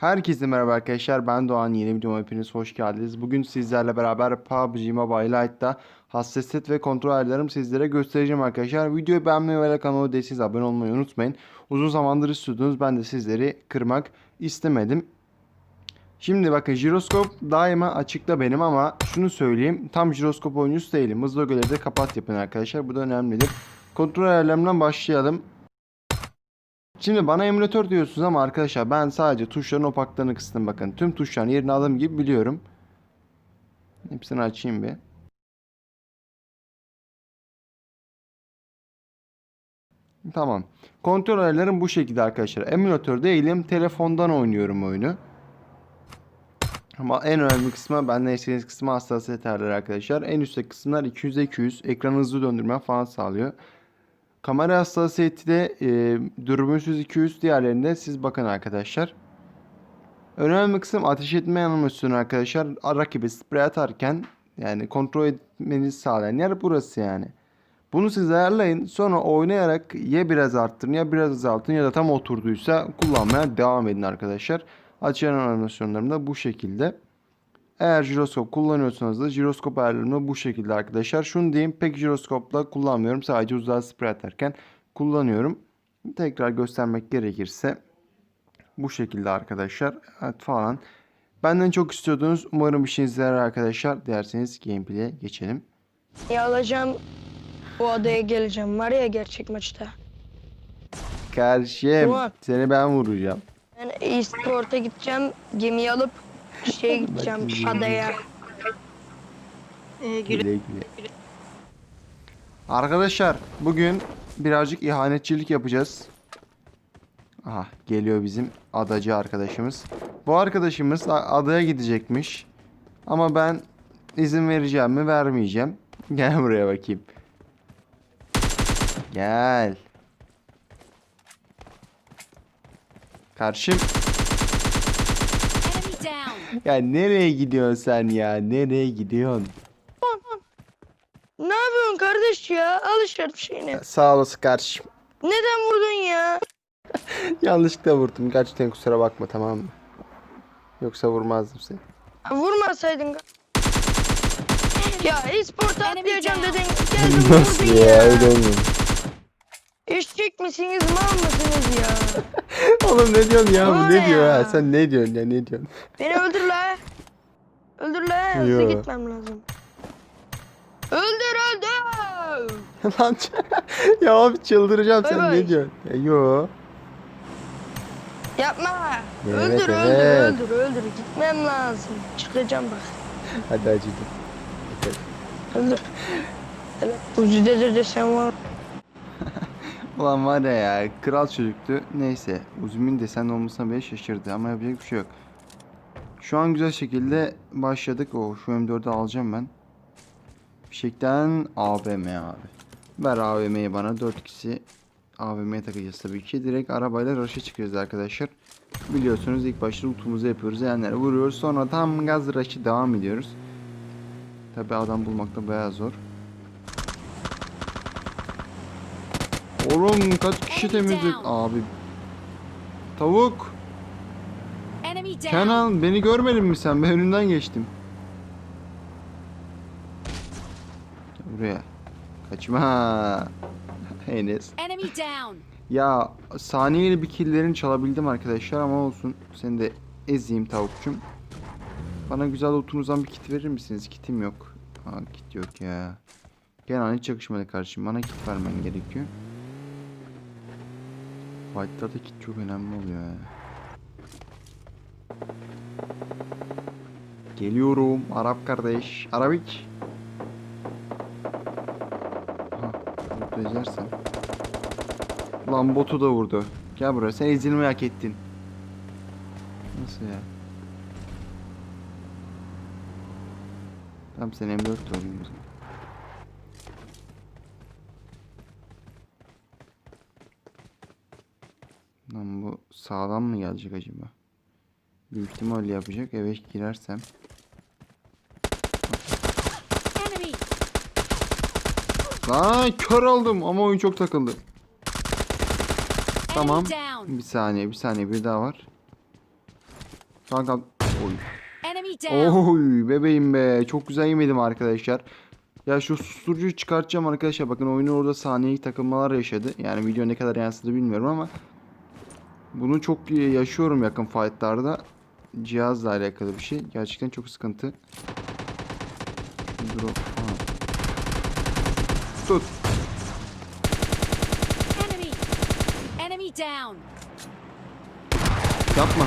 Herkese merhaba arkadaşlar. Ben Doğan. Yeni videoma hepiniz hoş geldiniz. Bugün sizlerle beraber PUBG Mobile Lite'da hassasiyet ve kontrol ayarlarımı sizlere göstereceğim arkadaşlar. Videoyu beğenmeyi ve kanalıma değilseniz abone olmayı unutmayın. Uzun zamandır istiyordunuz. Ben de sizleri kırmak istemedim. Şimdi bakın jiroskop daima açıkta benim ama şunu söyleyeyim. Tam jiroskop oyuncusu değilim. Hızlı ögeleri de kapat yapın arkadaşlar. Bu da önemlidir. Kontrol ayarlarından başlayalım. Şimdi bana emülatör diyorsunuz ama arkadaşlar ben sadece tuşların opaklığını kıstım bakın. Tüm tuşların yerini aldığım gibi biliyorum. Hepsini açayım bir. Tamam. Kontrol ayarlarım bu şekilde arkadaşlar. Emülatör değilim. Telefondan oynuyorum oyunu. Ama en önemli kısmı benden istediğiniz kısmı hassasiyet ayarları arkadaşlar. En üstteki kısımlar 200'e 200. Ekranı hızlı döndürme falan sağlıyor. Kamera hassasiyeti de e, dürbünsüz 200 diğerlerinde siz bakın arkadaşlar. Önemli kısım ateş etme animasyonu arkadaşlar. Rakibi sprey atarken yani kontrol etmenizi sağlayan yer burası yani. Bunu siz ayarlayın. Sonra oynayarak ya biraz arttırın ya biraz azaltın ya da tam oturduysa kullanmaya devam edin arkadaşlar. Açılan animasyonlarım da bu şekilde. Eğer jiroskop kullanıyorsanız da jiroskop ayarlarını bu şekilde arkadaşlar. Şunu diyeyim pek jiroskopla kullanmıyorum. Sadece uzağa sprey atarken kullanıyorum. Tekrar göstermek gerekirse bu şekilde arkadaşlar. Evet falan. Benden çok istiyordunuz. Umarım işinize yarar arkadaşlar. Derseniz gameplay'e geçelim. Ya alacağım o adaya geleceğim var ya gerçek maçta. Karşım Ulan. seni ben vuracağım. Ben e-sport'a gideceğim gemiyi alıp şeye gideceğim adaya. Ee, güle Güle güle. Arkadaşlar bugün birazcık ihanetçilik yapacağız. Aha geliyor bizim adacı arkadaşımız. Bu arkadaşımız adaya gidecekmiş. Ama ben izin vereceğim mi vermeyeceğim. Gel buraya bakayım. Gel. Karşım. Ya nereye gidiyorsun sen ya? Nereye gidiyorsun? Ne yapıyorsun kardeş ya? Al işaret şeyini. Sağ olasın karşım. Neden vurdun ya? Yanlışlıkla vurdum. Gerçekten kusura bakma tamam mı? Yoksa vurmazdım seni. Vurmasaydın. Ya e-sport'a Enemy atlayacağım dedin. Geldin Nasıl vurdun ya? ya. Öyle olmuyor. Eşek misiniz mal mısınız ya? Oğlum ne diyorsun ya? Bu ne diyor ha? Sen ne diyorsun ya? Ne diyorsun? Beni öldür la. Öldür la. Hızlı Yo. gitmem lazım. Öldür öldür. Lan ya abi çıldıracağım Bay sen bay. ne diyorsun? Ya, yo. Yapma. Evet, öldür öldür evet. öldür öldür. Gitmem lazım. Çıkacağım bak. Hadi acıdım. Öldür. Evet. Ucudedir desen var. Ulan var ya, ya kral çocuktu. Neyse Uzun'un desen olmasına bile şaşırdı ama yapacak bir şey yok. Şu an güzel şekilde başladık. O şu M4'ü alacağım ben. Fişekten AVM abi. Ver AVM'yi bana 4 kişi AVM'ye takacağız tabii ki. Direkt arabayla rush'a çıkıyoruz arkadaşlar. Biliyorsunuz ilk başta lootumuzu yapıyoruz. Yani vuruyoruz. Sonra tam gaz rush'ı devam ediyoruz. Tabi adam bulmak da bayağı zor. Oğlum kaç kişi down. abi. Tavuk. Kenan beni görmedin mi sen? Ben önünden geçtim. Buraya. Kaçma. Enes. Ya saniyeli bir killerini çalabildim arkadaşlar ama olsun. Seni de ezeyim tavukçum. Bana güzel lootunuzdan bir kit verir misiniz? Kitim yok. Aa kit yok ya. Kenan hiç yakışmadı kardeşim. Bana kit vermen gerekiyor. Fight'ta da kit çok önemli oluyor ya. Geliyorum Arap kardeş. Arabik. Aha, loot ezersen. Lan botu da vurdu. Gel buraya. Sen ezilmeyi hak ettin. Nasıl ya? Tamam sen M4 de olayım o zaman. Sağlam mı gelecek acaba? Büyük ihtimal yapacak. Eve girersem. Lan kör oldum ama oyun çok takıldı. Tamam. Bir saniye bir saniye bir daha var. Kanka. Oy. Oy bebeğim be. Çok güzel yemedim arkadaşlar. Ya şu susturucuyu çıkartacağım arkadaşlar. Bakın oyunun orada saniyelik takılmalar yaşadı. Yani video ne kadar yansıdı bilmiyorum ama bunu çok yaşıyorum yakın fightlarda. Cihazla alakalı bir şey. Gerçekten çok sıkıntı. Ha. Tut. Enemy. Enemy down. Yapma.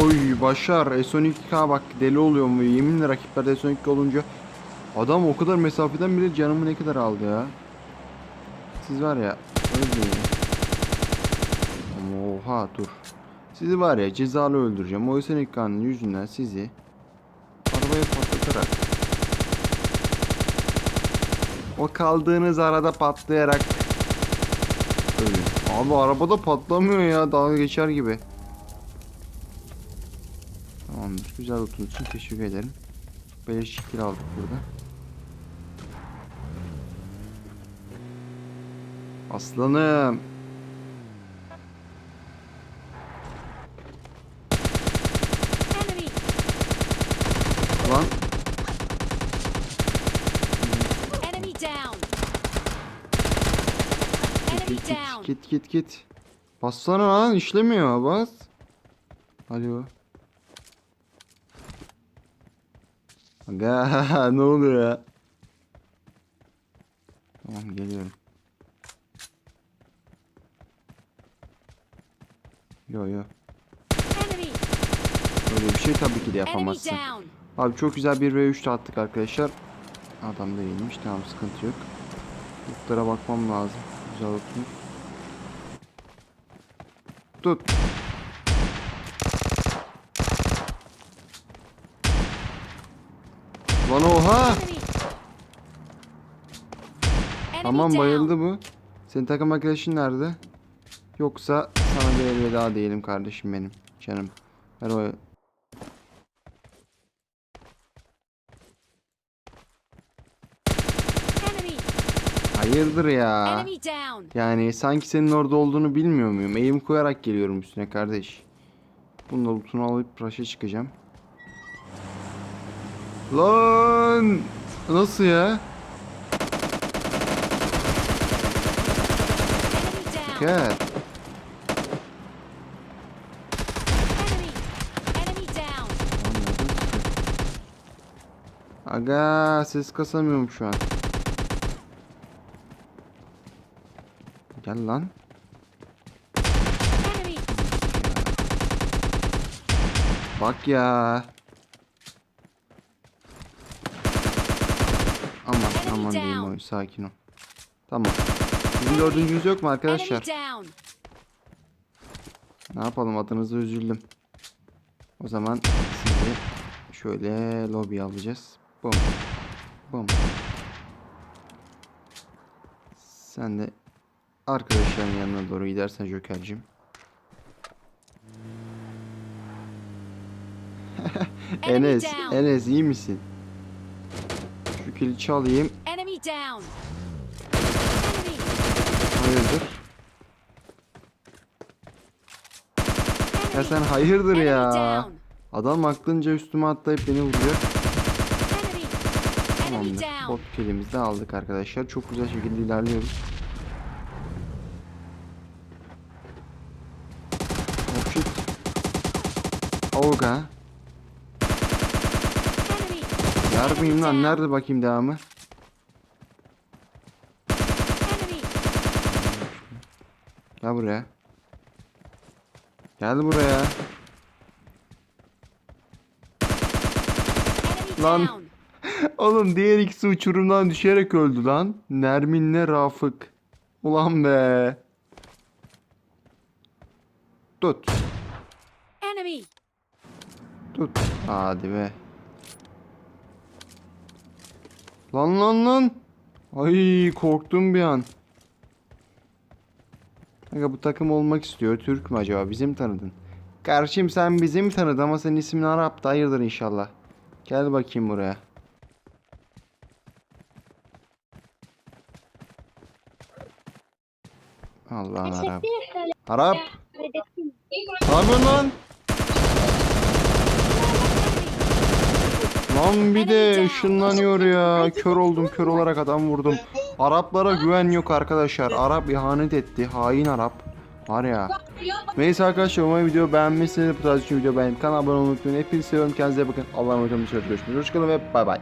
Oy başar. S12K bak deli oluyor mu? Yeminle rakiplerde S12K olunca adam o kadar mesafeden bile canımı ne kadar aldı ya. Siz var ya. Ama oha dur. Sizi var ya cezalı öldüreceğim. O S12K'nın yüzünden sizi arabaya patlatarak o kaldığınız arada patlayarak ölün. Abi arabada patlamıyor ya dalga geçer gibi. Tamamdır. Güzel oturduğunuz için teşekkür ederim. Beleş şekil aldık burada. Aslanım. Enemy. Lan. Enemy down. Git Enemy git down. Git git. Bassana lan işlemiyor bas. Alo. Aga ne oluyor ya? Tamam geliyorum. Yo yo. Enemy. Öyle bir şey tabii ki de yapamazsın. Abi çok güzel bir V3 de attık arkadaşlar. Adam da iyiymiş. Tamam sıkıntı yok. Lootlara bakmam lazım. Güzel lootmuş. Tut. Lan oha! Down. bayıldı bu. Senin takım arkadaşın nerede? Yoksa sana bir elveda diyelim kardeşim benim. Canım. Ver o Enemy. Hayırdır ya? Enemy down. Yani sanki senin orada olduğunu bilmiyor muyum? Eğim koyarak geliyorum üstüne kardeş. Bunun da lootunu alıp rush'a çıkacağım. Lan! Nasıl ya? Enemy down. Gel. Enemy. Enemy down. Aga ses kasamıyorum şu an. Gel lan. Bak ya. Aman aman diyeyim oyun sakin ol. Tamam. Bizim dördüncümüz yok mu arkadaşlar? Ne yapalım adınıza üzüldüm. O zaman sizi şöyle lobiye alacağız. Bum. Bum. Sen de arkadaşların yanına doğru gidersen Joker'cim. Enes. Enes iyi misin? Şu kili çalayım. Hayırdır? Ya sen hayırdır ya? Adam aklınca üstüme atlayıp beni vuruyor. Tamamdır. Bot kilimizi de aldık arkadaşlar. Çok güzel şekilde ilerliyoruz. Yer miyim lan? Nerede bakayım devamı? Gel buraya. Gel buraya. Lan. Oğlum diğer ikisi uçurumdan düşerek öldü lan. Nermin'le Rafık. Ulan be. Tut. Enemy. Tut. Hadi be. Lan lan lan. Ay korktum bir an. Kanka bu takım olmak istiyor. Türk mü acaba? Bizim tanıdın. Karşım sen bizim tanıdın ama senin ismin Arap'tı. Hayırdır inşallah. Gel bakayım buraya. Allah'ın Arap. Arap. Yapıyorsun lan? Lan bir de ışınlanıyor ya. Kör oldum kör olarak adam vurdum. Araplara güven yok arkadaşlar. Arap ihanet etti. Hain Arap. Var ya. Neyse arkadaşlar umarım video beğenmişsiniz. Bu tarz için video beğenip kanala abone olmayı unutmayın. Hepinizi seviyorum. Kendinize bakın. Allah'a emanet olun. Görüşmek üzere. Hoşçakalın ve bay bay.